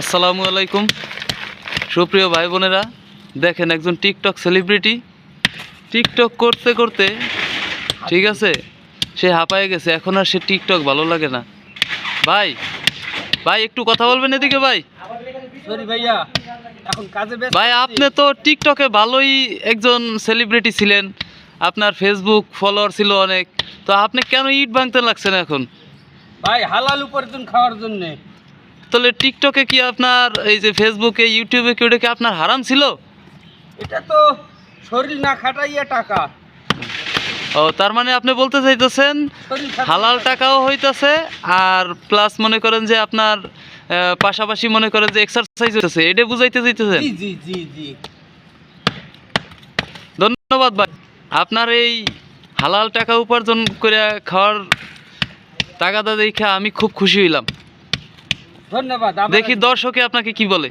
আসসালামু আলাইকুম। সুপ্রিয় ভাই বোনেরা দেখেন একজন টিকটক সেলিব্রিটি। টিকটক করতে করতে ঠিক আছে সে হাঁপায়ে গেছে এখন আর সে টিকটক ভালো লাগে না। ভাই ভাই একটু কথা বলবেন এদিকে ভাই। ভাইয়া এখন ভাই আপনি তো টিকটকে ভালোই একজন সেলিব্রিটি ছিলেন। আপনার ফেসবুক ফলোয়ার ছিল অনেক। তো আপনি কেন ইট ভাঙতে লাগছেন এখন? ভাই হালাল উপার্জন খাওয়ার জন্য। তাহলে টিকটকে কি আপনার এই যে ফেসবুকে ইউটিউবে কি ওটা কি আপনার হারাম ছিল? এটা তো শরীর না খাটাইয়া টাকা। ও তার মানে আপনি বলতে চাইতেছেন হালাল টাকা। টাকাও হইতাছে আর প্লাস মনে করেন যে আপনার পাশাপাশি মনে করেন যে এক্সারসাইজ হইতেছে এটা বুঝাইতে চাইতেছেন? জি জি জি জি। ধন্যবাদ ভাই। আপনার এই হালাল টাকা উপার্জন করে খাওয়ার টাকাটা দেখে আমি খুব খুশি হইলাম। ধন্যবাদ দেখি দর্শকে আপনাকে কি বলে।